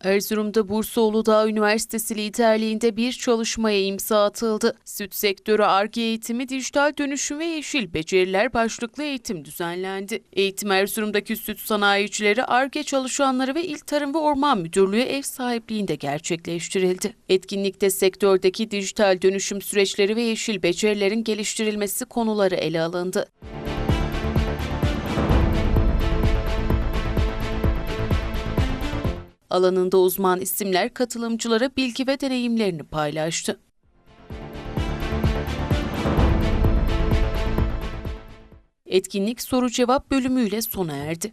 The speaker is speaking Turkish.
Erzurum'da Bursa Uludağ Üniversitesi liderliğinde bir çalışmaya imza atıldı. Süt sektörü ARGE eğitimi, dijital dönüşüm ve yeşil beceriler başlıklı eğitim düzenlendi. Eğitim Erzurum'daki süt sanayicileri, ARGE çalışanları ve İl Tarım ve Orman Müdürlüğü ev sahipliğinde gerçekleştirildi. Etkinlikte sektördeki dijital dönüşüm süreçleri ve yeşil becerilerin geliştirilmesi konuları ele alındı. Alanında uzman isimler katılımcılara bilgi ve deneyimlerini paylaştı. Etkinlik soru cevap bölümüyle sona erdi.